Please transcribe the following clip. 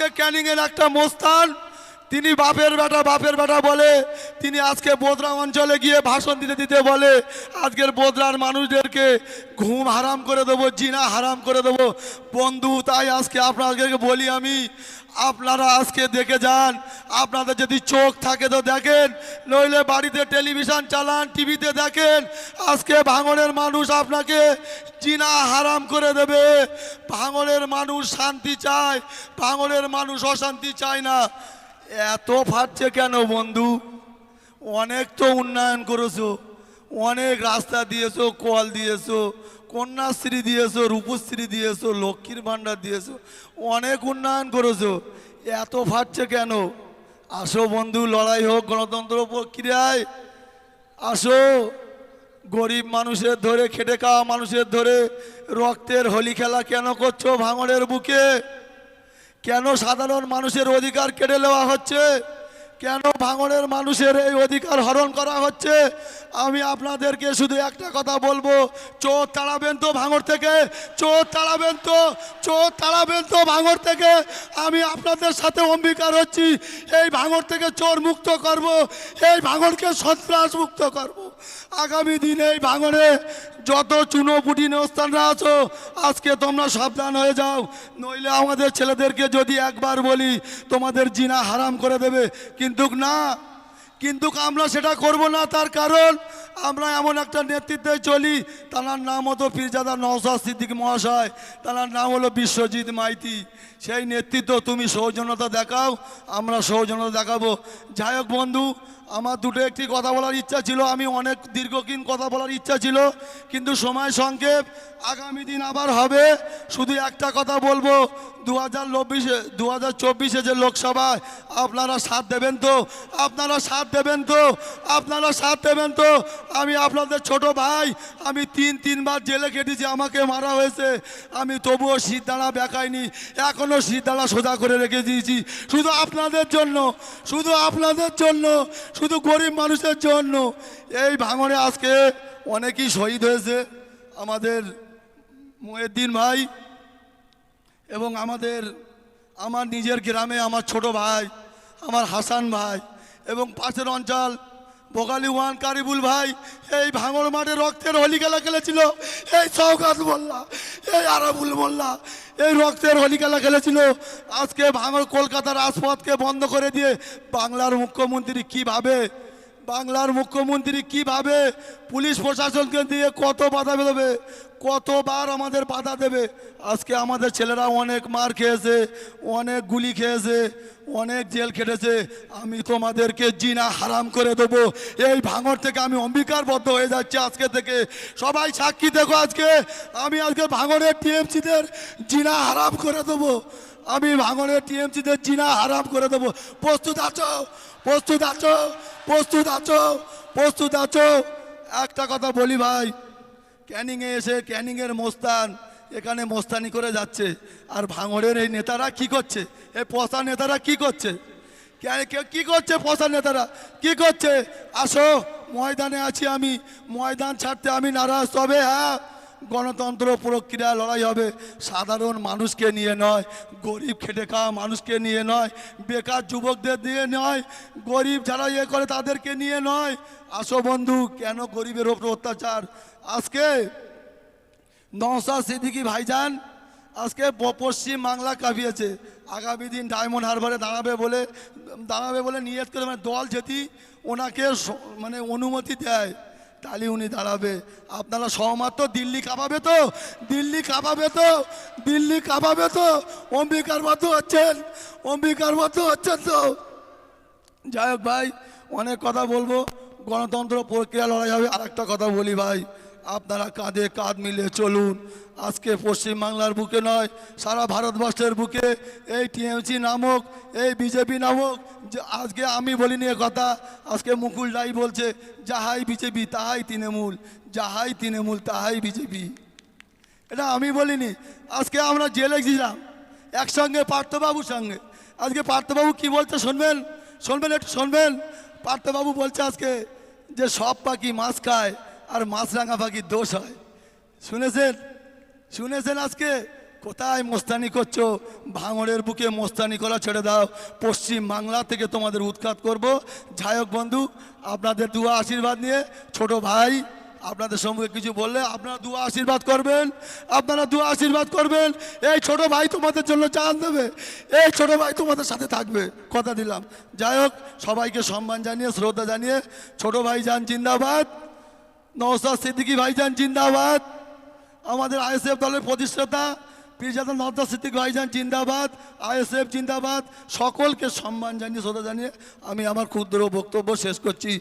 আজকে ক্যানিংয়ের একটা মোস্তান। তিনি বাপের বেটা বাপের বেটা বলে, তিনি আজকে বোদরা অঞ্চলে গিয়ে ভাষণ দিতে দিতে বলে, আজকের বোদরার মানুষদেরকে ঘুম হারাম করে দেবো, জিনা হারাম করে দেবো। বন্ধু, তাই আজকে আপনাদেরকে বলি আমি, আপনারা আজকে দেখে যান, আপনাদের যদি চোখ থাকে তো দেখেন, নইলে বাড়িতে টেলিভিশন চালান, টিভিতে দেখেন, আজকে ভাঙনের মানুষ আপনাকে জিনা হারাম করে দেবে। ভাঙনের মানুষ শান্তি চায়, ভাঙনের মানুষ অশান্তি চায় না। এত ফাটছে কেন বন্ধু? অনেক তো উন্নয়ন করেছ, অনেক রাস্তা দিয়েছ, কল দিয়েছ, কন্যাশ্রী দিয়েছ, রূপশ্রী দিয়েছ, লক্ষ্মীর ভাণ্ডার দিয়েছ, অনেক উন্নয়ন করেছ, এত ফাটছে কেন? আসো বন্ধু, লড়াই হোক গণতন্ত্র প্রক্রিয়ায়। আসো, গরিব মানুষের ধরে, খেটে খাওয়া মানুষের ধরে, রক্তের হোলি খেলা কেন করছ ভাঙড়ের বুকে? কেন সাধারণ মানুষের অধিকার কেড়ে নেওয়া হচ্ছে? কেন ভাঙনের মানুষের এই অধিকার হরণ করা হচ্ছে? আমি আপনাদেরকে শুধু একটা কথা বলব, চোর তাড়াবেন তো ভাঙর থেকে, চোর তাড়াবেন তো, চোর তাড়াবেন তো ভাঙর থেকে। আমি আপনাদের সাথে অঙ্গীকার হচ্ছি, এই ভাঙর থেকে চোর মুক্ত করব, এই ভাঙরকে সন্ত্রাস মুক্ত করব। আগামী দিনে এই ভাঙনে যত চুনো পুটি নেস্তানরা আছো, আজকে তোমরা সাবধান হয়ে যাও। নইলে আমাদের ছেলেদেরকে যদি একবার বলি, তোমাদের জিনা হারাম করে দেবে। কিন্তু না, কিন্তু আমরা সেটা করব না, তার কারণ আমরা এমন একটা নেতৃত্বে চলি, তার নাম হতো পীরজাদা নওসাদ সিদ্দিক মহাশয়, তার নাম হলো বিশ্বজিৎ মাইতি। সেই নেতৃত্ব তুমি সৌজন্যতা দেখাও, আমরা সৌজন্যতা দেখাবো। যাই হোক বন্ধু, আমার দুটো একটি কথা বলার ইচ্ছা ছিল, আমি অনেক দীর্ঘদিন কথা বলার ইচ্ছা ছিল, কিন্তু সময় সংক্ষেপ, আগামী দিন আবার হবে। শুধু একটা কথা বলব দু হাজার চব্বিশে দু হাজার চব্বিশে যে লোকসভায় আপনারা সাথ দেবেন তো, আপনারা সাথ দেবেন তো, আপনারা সাথ দেবেন তো। আমি আপনাদের ছোট ভাই, আমি তিন, তিনবার জেলে কেটেছি আমাকে মারা হয়েছে। আমি তবুও দাঁড়া বেকাইনি এখনও দাঁড়া সোজা করে রেখে দিয়েছি। শুধু আপনাদের জন্য, শুধু আপনাদের জন্য, শুধু গরিব মানুষের জন্য। এই ভাঙনে আজকে অনেকেই শহীদ হয়েছে। আমাদের মহিউদ্দিন ভাই এবং আমাদের, আমার নিজের গ্রামে আমার ছোট ভাই, আমার হাসান ভাই এবং পাশের অঞ্চল বোগালি ওয়ান কারিবুল ভাই, এই ভাঙর মাঠে রক্তের হোলি খেলা খেলেছিল, এই সৌগাত মোল্লা, এই আরাবুল মোল্লা, এই রক্তের হোলি খেলা খেলেছিল। আজকে ভাঙর কলকাতার রাজপথকে বন্ধ করে দিয়ে বাংলার মুখ্যমন্ত্রী কীভাবে বাংলার মুখ্যমন্ত্রী কীভাবে পুলিশ প্রশাসনকে দিয়ে কত বাধা দেবে কতবার আমাদের বাধা দেবে? আজকে আমাদের ছেলেরা অনেক মার খেয়েছে, অনেক গুলি খেয়েছে, অনেক জেল খেটেছে। আমি তোমাদেরকে জিনা হারাম করে দেবো। এই ভাঙর থেকে আমি অম্বিকারবদ্ধ হয়ে যাচ্ছি আজকে থেকে। সবাই সাক্ষী দেখো আজকে। আমি আজকে ভাঙরের টিএমসিদের জিনা হারাম করে দেবো। আমি ভাঙনের টিএমসিদের জিনা হারাম করে দেবো। প্রস্তুত আছো? প্রস্তুত আছো? প্রস্তুত আছো? প্রস্তুত আছো? একটা কথা বলি ভাই, ক্যানিংয়ে এসে ক্যানিংয়ের মোস্তান এখানে মোস্তানি করে যাচ্ছে। আর ভাঙড়ের এই নেতারা কি করছে? এই পশা নেতারা কি করছে? কি করছে পশা নেতারা? কি করছে? আসো, ময়দানে আছি আমি। ময়দান ছাড়তে আমি নারাজ, তবে হ্যাঁ গণতন্ত্র প্রক্রিয়া, লড়াই হবে। সাধারণ মানুষকে নিয়ে নয়, গরিব খেটে খাওয়া মানুষকে নিয়ে নয়, বেকার যুবকদের নিয়ে নয়, গরিব যারা ইয়ে করে তাদেরকে নিয়ে নয়। আসো বন্ধু, কেন গরিবের ওপর অত্যাচার? আজকে নওসা সিদ্দিকি ভাইজান আজকে পশ্চিম বাংলা কাঁপিয়েছে। আগামী দিন ডায়মন্ড হারবারে দাঁড়াবে বলে দাঁড়াবে বলে নিয়ত করে মানে দল যেটি ওনাকে মানে অনুমতি দেয়। তাহলে উনি দাঁড়াবে। আপনারা সহমাত্র দিল্লি কাঁপাবে তো? দিল্লি কাঁপাবে তো? দিল্লি কাঁপাবে তো? অম্বিকার মতো হচ্ছেন অম্বিকার মতো হচ্ছেন তো। যাই হোক ভাই, অনেক কথা বলব। গণতন্ত্র প্রক্রিয়া লড়াই হবে। আর কথা বলি ভাই। আপনারা কাঁধে কাঁধ মিলে চলুন। আজকে পশ্চিমবাংলার বুকে নয়, সারা ভারতবর্ষের বুকে এই টিএমসি নামক, এই বিজেপি নামক আজকে আমি বলিনি এ কথা, আজকে মুকুল রাই বলছে, যাহাই বিজেপি, তাহাই তৃণমূল, যাহাই তৃণমূল, তাহাই বিজেপি। এটা আমি বলিনি, আজকে আমরা জেলে ছিলাম একসঙ্গে পার্থবাবুর সঙ্গে। আজকে পার্থবাবু কি বলছে শুনবেন? শুনবেন একটু শুনবেন? পার্থবাবু বলছে আজকে যে সব পাখি মাছ খায় আর মাছরাঙা পাখির দোষ হয়। শুনেছেন? শুনেছেন আজকে? কোথায় মোস্তানি করছ? ভাঙড়ের বুকে মোস্তানি করা ছেড়ে দাও। পশ্চিম বাংলা থেকে তোমাদের উৎখাত করব। যাই বন্ধু, আপনাদের দুয়া আশীর্বাদ নিয়ে ছোট ভাই আপনাদের সম্মুখে কিছু বললে আপনারা দুয়া আশীর্বাদ করবেন। আপনারা দুয়া আশীর্বাদ করবেন। এই ছোট ভাই তোমাদের জন্য চান দেবে। এই ছোট ভাই তোমাদের সাথে থাকবে। কথা দিলাম। যাই হোক, সবাইকে সম্মান জানিয়ে, শ্রদ্ধা জানিয়ে ছোট ভাই যান জিন্দাবাদ। নওসাদ সিদ্দিকী ভাইজান জিন্দাবাদ। আমাদের আইএসএফ দলের প্রতিষ্ঠাতা পীরজাদা নওসাদ সিদ্দিক ভাইজান জিন্দাবাদ, আইএসএফ জিন্দাবাদ। সকলকে সম্মান জানিয়ে, শ্রদ্ধা জানিয়ে আমি আমার ক্ষুদ্র বক্তব্য শেষ করছি।